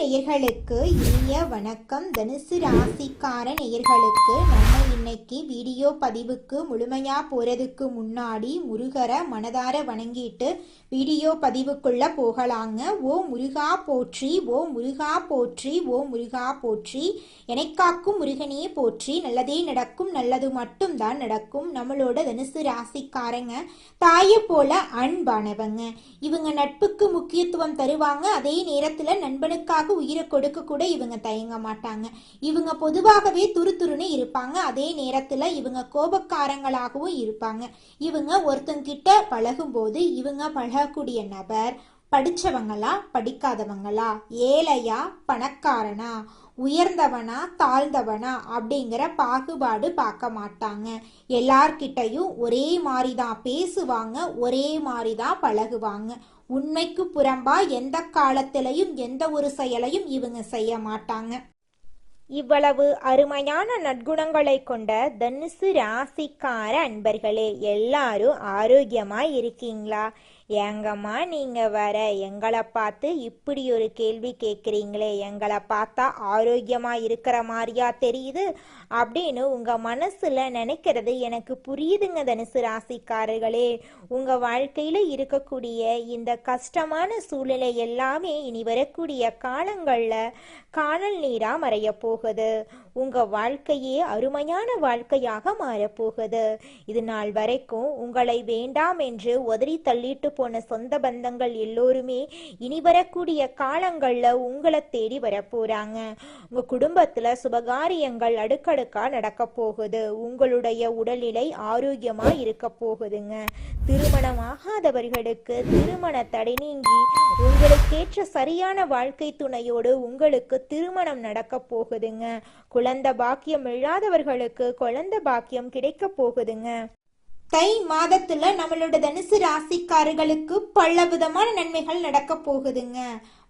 நேயர்களுக்கு இனிய வணக்கம். தனுசு ராசிக்கார நேயர்களுக்கு நம்ம இன்னைக்கு வீடியோ பதிவுக்கு முழுமையா போறதுக்கு முன்னாடி முருகரை மனதார வணங்கிட்டு வீடியோ பதிவுக்குள்ள போகலாங்க. ஓ முருகா போற்றி ஓ முருகா போற்றி ஓ முருகா போற்றி. எனக்காக்கும் முருகனே போற்றி. நல்லதே நடக்கும் நல்லது மட்டும் தான் நடக்கும். நம்மளோட தனுசு ராசிக்காரங்க தாயை போல அன்பானவங்க. இவங்க நட்புக்கு முக்கியத்துவம் தருவாங்க. அதே நேரத்துல நண்பனுக்காக உயிரை கொடுக்க கூட இவங்க தயங்க மாட்டாங்க. இவங்க பொதுவாகவே துருதுருன்னு இருப்பாங்க. அதே நேரத்துல இவங்க கோபக்காரங்களாகவும் இருப்பாங்க. இவங்க ஒருத்தங்கிட்ட பழகும்போது இவங்க பழகக்கூடிய நபர் படிச்சவங்களா படிக்காதவங்களா? ஏழையா பணக்காரனா? உயர்ந்தவனா தாழ்ந்தவனா? அப்படிங்கிற பாகுபாடு பார்க்க மாட்டாங்க. எல்லார்கிட்டையும் ஒரே மாதிரி தான் பேசுவாங்க ஒரே மாதிரி தான் பழகுவாங்க. உண்மைக்கு புறம்பா எந்த காலத்திலையும் எந்த ஒரு செயலையும் இவங்க செய்ய மாட்டாங்க. இவ்வளவு அருமையான நற்குணங்களை கொண்ட தனுசு ராசிக்கார அன்பர்களே எல்லாரும் ஆரோக்கியமா இருக்கீங்களா? ஏங்கம்மா நீங்க வர எங்களை பார்த்து இப்படி ஒரு கேள்வி கேட்குறீங்களே எங்களை பார்த்தா ஆரோக்கியமா இருக்கிற மாதிரியா தெரியுது அப்படின்னு உங்க மனசுல நினைக்கிறது எனக்கு புரியுதுங்க தனுசு ராசிக்காரர்களே. உங்க வாழ்க்கையில இருக்கக்கூடிய இந்த கஷ்டமான சூழ்நிலை எல்லாமே இனி வரக்கூடிய காலங்கள்ல காணல் நீரா மறைய போகுது. உங்க வாழ்க்கையே அருமையான வாழ்க்கையாக மாறப்போகுது. இது நாள் வரைக்கும் உங்களை வேண்டாம் என்று உதறி தள்ளிட்டு போன சொந்த பந்தங்கள் எல்லோருமே இனி வரக்கூடிய காலங்கள்ல உங்களை தேடி வரப்போறாங்க. உங்க குடும்பத்துல சுபகாரியங்கள் அடுக்கடுக்கா நடக்க போகுது. உங்களுடைய உடல்நிலை ஆரோக்கியமா இருக்க போகுதுங்க. திருமணம் ஆகாதவர்களுக்கு திருமண தடை நீங்கி உங்களுக்கேற்ற சரியான வாழ்க்கை துணையோடு உங்களுக்கு திருமணம் நடக்க போகுதுங்க. குழந்த பாக்கியம் இல்லாதவர்களுக்கு குழந்த பாக்கியம் கிடைக்க போகுதுங்க. தை மாதத்துல நம்மளோட தனுசு ராசிக்காரர்களுக்கு பல விதமான நன்மைகள் நடக்க போகுதுங்க.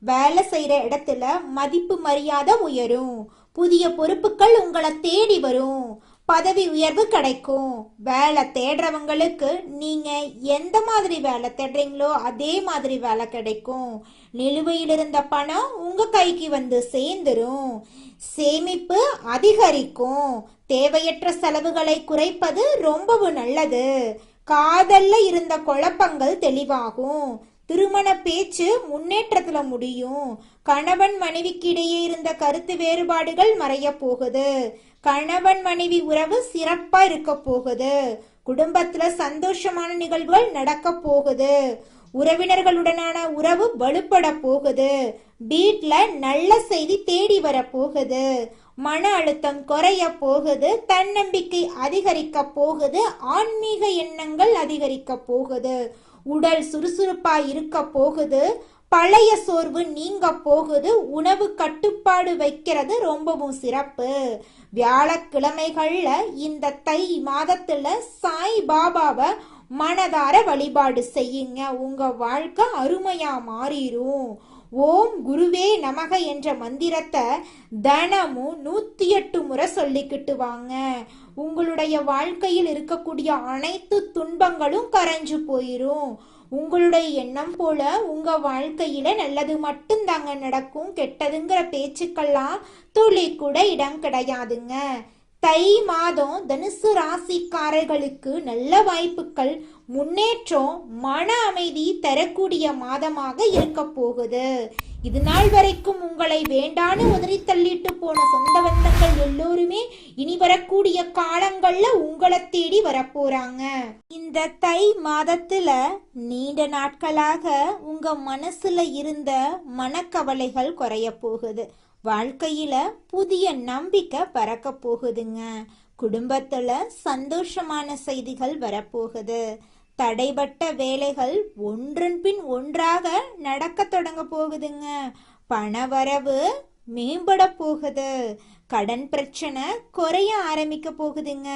வேலை செய்யற இடத்துல மதிப்பு மரியாதை உயரும். புதிய பொறுப்புகள் உங்களை தேடி வரும். பதவி உயர்வு கிடைக்கும். வேலை தேடுறவங்களுக்கு நீங்க எந்த மாதிரி வேலை தேடுறீங்களோ அதே மாதிரி வேலை கிடைக்கும். நிலுவையில் இருந்த பணம் உங்க கைக்கு வந்து சேர்ந்துரும். சேமிப்பு அதிகரிக்கும். தேவையற்ற செலவுகளை குறைப்பது ரொம்பவும் நல்லது. காதல்ல இருந்த குழப்பங்கள் தெளிவாகும். திருமண பேச்சு முன்னேற்றத்துல முடியும். கணவன் மனைவிக்கு இடையே இருந்த கருத்து வேறுபாடுகள் மறைய போகுது. கணவன் மனைவி உறவு சிறப்பா இருக்க போகுது. குடும்பத்துல சந்தோஷமான நிகழ்வுகள் நடக்க போகுது. உறவினர்களுடனான உறவு வலுப்பட போகுது. வீட்ல நல்ல செய்தி தேடி வர போகுது. மன அழுத்தம் குறைய போகுது. தன்னம்பிக்கை அதிகரிக்க போகுது. ஆன்மீக எண்ணங்கள் அதிகரிக்க போகுது. உடல் சுறுசுறுப்பா இருக்க போகுது. பழைய சோர்வு நீங்க போகுது உணவு கட்டுப்பாடு வைக்கிறது ரொம்பவும் சிறப்பு. வியாழக்கிழமைகள்ல இந்த தை மாதத்துல சாய் பாபாவை மனதார வழிபாடு செய்யுங்க. உங்க வாழ்க்கை அருமையா மாறிடும் ஓம் குருவே நமக என்ற மந்திரத்தை தினமும் நூத்தி எட்டு முறை சொல்லிக்கிட்டு வாங்க. உங்களுடைய வாழ்க்கையில் இருக்கக்கூடிய அனைத்து துன்பங்களும் கரைஞ்சு போயிரும். உங்களுடைய எண்ணம் போல உங்க வாழ்க்கையில நல்லது மட்டும் தாங்க நடக்கும். கெட்டதுங்கிற பேச்சுக்கெல்லாம் துளி கூட இடம் கிடையாதுங்க. தை மாதம் தனுசு ராசிக்காரர்களுக்கு நல்ல வாய்ப்புகள் முன்னேற்றம் மன அமைதி தரக்கூடிய மாதமாக இருக்க போகுது. இது நாள் வரைக்கும் உங்களை வேண்டான்னு உதறி தள்ளிட்டு போன சொந்த பந்தங்கள் எல்லோருமே இனி வரக்கூடிய காலங்கள்ல உங்களை தேடி வரப்போறாங்க. இந்த தை மாதத்துல நீண்ட நாட்களாக உங்க மனசுல இருந்த மனக்கவலைகள் குறைய போகுது. வாழ்க்கையில புதிய நம்பிக்கை பறக்க போகுதுங்க. குடும்பத்துல சந்தோஷமான செய்திகள் வரப்போகுது. தடைபட்ட வேலைகள் ஒன்றன் பின் ஒன்றாக நடக்க தொடங்க போகுதுங்க. பணவரவு மேம்பட போகுது. கடன் பிரச்சனை குறைய ஆரம்பிக்க போகுதுங்க.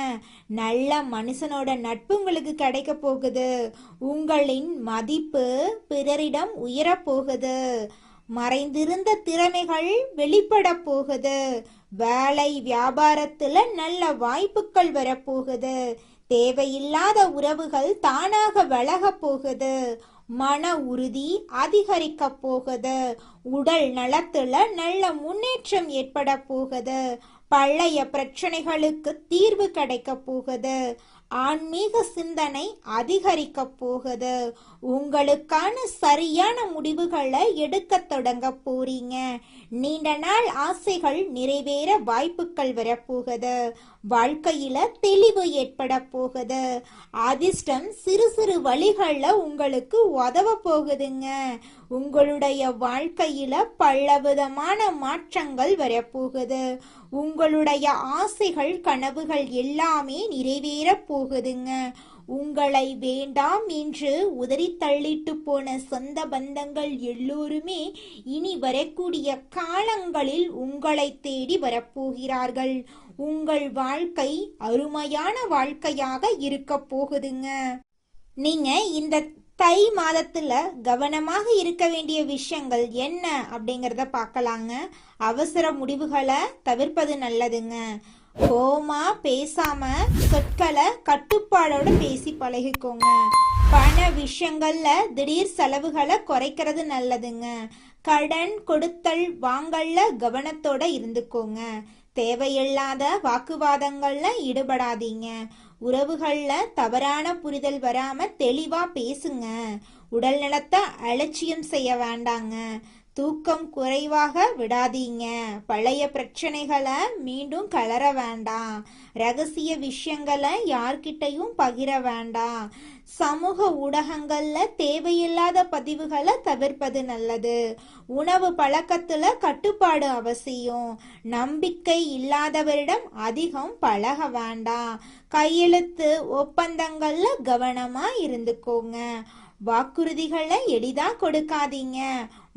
நல்ல மனுஷனோட நட்பு உங்களுக்கு கிடைக்க போகுது. உங்களின் மதிப்பு பிறரிடம் உயரப் போகுது. மறைந்திருந்த திறமைகள் வெளிப்பட போகுது. வேலை வியாபாரத்துல நல்ல வாய்ப்புகள் வரப்போகுது. தேவையில்லாத உறவுகள் தானாக வளக போகுது. மன உறுதி அதிகரிக்க போகுது. உடல் நலத்துல நல்ல முன்னேற்றம் ஏற்பட போகுது. பழைய பிரச்சனைகளுக்கு தீர்வு கிடைக்க போகுது. ஆன்மீக சிந்தனை அதிகரிக்க போகுது. உங்களுக்கான சரியான முடிவுகளை எடுக்க தொடங்க போறீங்க. நீண்ட நாள் ஆசைகள் நிறைவேற வாய்ப்புகள் வரப்போகுது. வாழ்க்கையில தெளிவு ஏற்பட போகுது. அதிர்ஷ்டம் சிறு சிறு வழிகள்ல உங்களுக்கு உதவ போகுதுங்க. உங்களுடைய வாழ்க்கையில பலவிதமான மாற்றங்கள் வரப்போகுது. உங்களுடைய ஆசைகள் கனவுகள் எல்லாமே நிறைவேற போகுதுங்க. உங்களை வேண்டாம் என்று உதறி தள்ளிட்டு போன சொந்த பந்தங்கள் எல்லோருமே இனி வரக்கூடிய காலங்களில் உங்களை தேடி வரப்போகிறார்கள் உங்கள் வாழ்க்கை அருமையான வாழ்க்கையாக இருக்க போகுதுங்க. நீங்க இந்த தை மாதத்துல கவனமாக இருக்க வேண்டிய விஷயங்கள் என்ன அப்படிங்கறத பார்க்கலாங்க. அவசர முடிவுகளை தவிர்ப்பது நல்லதுங்க. கோமா பேசாம சொற்களை கட்டுப்பாடோட பேசி பழகிக்கோங்க. பண விஷயங்கள்ல திடீர் செலவுகளை குறைக்கிறது நல்லதுங்க. கடன் கொடுத்தல் வாங்கல்ல கவனத்தோட இருந்துக்கோங்க. தேவையில்லாத வாக்குவாதங்கள்ல ஈடுபடாதீங்க. உறவுகள்ல தவறான புரிதல் வராம தெளிவா பேசுங்க. உடல் நலத்தை அலட்சியம் செய்ய வேண்டாங்க. தூக்கம் குறைவாக விடாதீங்க. பழைய பிரச்சனைகளை மீண்டும் கலர வேண்டாம். ரகசிய விஷயங்களை யார்கிட்டையும் பகிர வேண்டாம். சமூக ஊடகங்களில் தேவையில்லாத பதிவுகளை தவிர்ப்பது நல்லது. உணவு பழக்கத்தில் கட்டுப்பாடு அவசியம். நம்பிக்கை இல்லாதவரிடம் அதிகம் பழக வேண்டாம். கையெழுத்து ஒப்பந்தங்களில் கவனமாக இருந்துக்கோங்க. வாக்குறுதிகளை எளிதாக கொடுக்காதீங்க.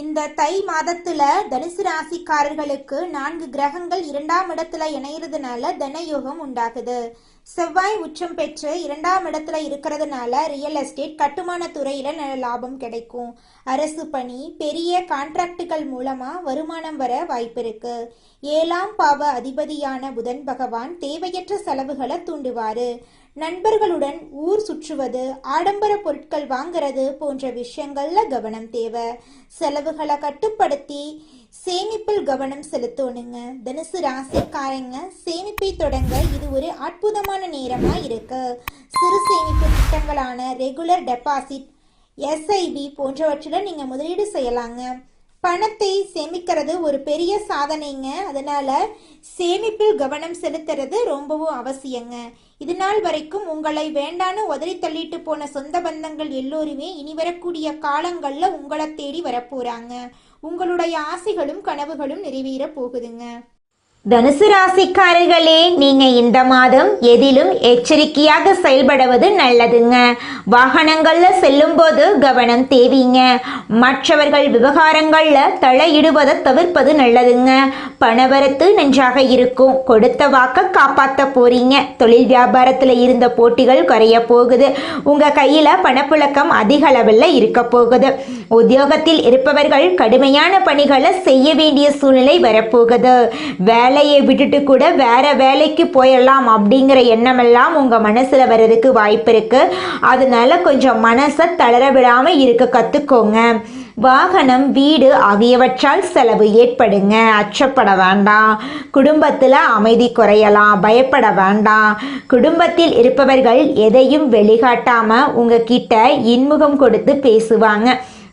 இந்த தை மாதத்துல தனுசு ராசிக்காரர்களுக்கு நான்கு கிரகங்கள் இரண்டாம் இடத்துல இணையறதுனால தனயோகம் உண்டாகுது. செவ்வாய் உச்சம் பெற்று இரண்டாம் இடத்துல இருக்கிறதுனால ரியல் எஸ்டேட் கட்டுமான துறையில நல்ல லாபம் கிடைக்கும். அரசு பணி பெரிய கான்ட்ராக்டுகள் மூலமா வருமானம் வர வாய்ப்பு இருக்கு. ஏழாம் பாவ அதிபதியான புதன் பகவான் தேவையற்ற செலவுகளை தூண்டுவாரு. நண்பர்களுடன் ஊர் சுற்றுவது ஆடம்பர பொருட்கள் வாங்குறது போன்ற விஷயங்கள்ல கவனம் தேவை. செலவுகளை கட்டுப்படுத்தி சேமிப்பில் கவனம் செலுத்தணுங்க. தனுசு ராசிக்காரங்க சேமிப்பை தொடங்க இது ஒரு அற்புதமான நேரமா இருக்கு. சிறு சேமிப்பு திட்டங்களான ரெகுலர் டெபாசிட் எஸ்ஐபி போன்றவற்றில் நீங்கள் முதலீடு செய்யலாங்க. பணத்தை சேமிக்கிறது ஒரு பெரிய சாதனைங்க. அதனால சேமிப்பில் கவனம் செலுத்துறது ரொம்பவும் அவசியங்க. இது நாள் வரைக்கும் உங்களை வேண்டான்னு உதறி தள்ளிட்டு போன சொந்த பந்தங்கள் எல்லோருமே இனி வரக்கூடிய காலங்கள்ல உங்களை தேடி வரப்போறாங்க. உங்களுடைய ஆசைகளும் கனவுகளும் நிறைவேற போகுதுங்க. தனுசு ராசிக்காரர்களே நீங்க இந்த மாதம் எதிலும் எச்சரிக்கையாக செயல்படுவது நல்லதுங்க. வாகனங்கள்ல செல்லும்போது கவனம் தேவைங்க. மற்றவர்கள் விவகாரங்கள்ல தலையிடுவதை தவிர்ப்பது நல்லதுங்க. பணவரத்து நன்றாக இருக்கும். கொடுத்த வாக்க காப்பாத்த போறீங்க. தொழில் வியாபாரத்துல இருந்த போட்டிகள் குறைய போகுது. உங்க கையில பணப்புழக்கம் அதிக அளவில் இருக்க போகுது. உத்தியோகத்தில் இருப்பவர்கள் கடுமையான பணிகளை செய்ய வேண்டிய சூழ்நிலை வரப்போகுது. வேலையை விட்டுட்டு கூட வேற வேலைக்கு போயிடலாம் அப்படிங்கிற எண்ணமெல்லாம் உங்க மனசுல வர்றதுக்கு வாய்ப்பு இருக்கு. அதனால கொஞ்சம் மனசை தளர விடாம இருக்க கத்துக்கோங்க. வாகனம் வீடு ஆகியவற்றால் செலவு ஏற்படுங்க. அச்சப்பட வேண்டாம். குடும்பத்தில் அமைதி குறையலாம். பயப்பட வேண்டாம். குடும்பத்தில் இருப்பவர்கள் எதையும் வெளிகாட்டாமல் உங்ககிட்ட இன்முகம் கொடுத்து பேசுவாங்க.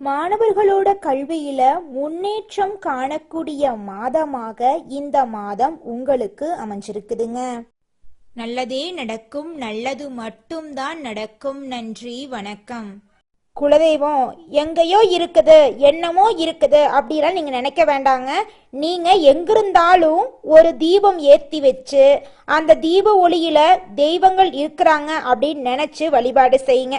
மாணவர்களோட கல்வியில முன்னேற்றம் காணக்கூடிய மாதமாக இந்த மாதம் உங்களுக்கு அமைஞ்சிருக்குதுங்க. நல்லதே நடக்கும் நல்லது மட்டும்தான் நடக்கும். நன்றி வணக்கம். குலதெய்வம் எங்கேயோ இருக்குது என்னமோ இருக்குது அப்படிலாம் நீங்க நினைக்க வேண்டாங்க. நீங்க எங்கிருந்தாலும் ஒரு தீபம் ஏத்தி வச்சு அந்த தீப ஒளியில தெய்வங்கள் இருக்கிறாங்க அப்படின்னு நினைச்சு வழிபாடு செய்யுங்க.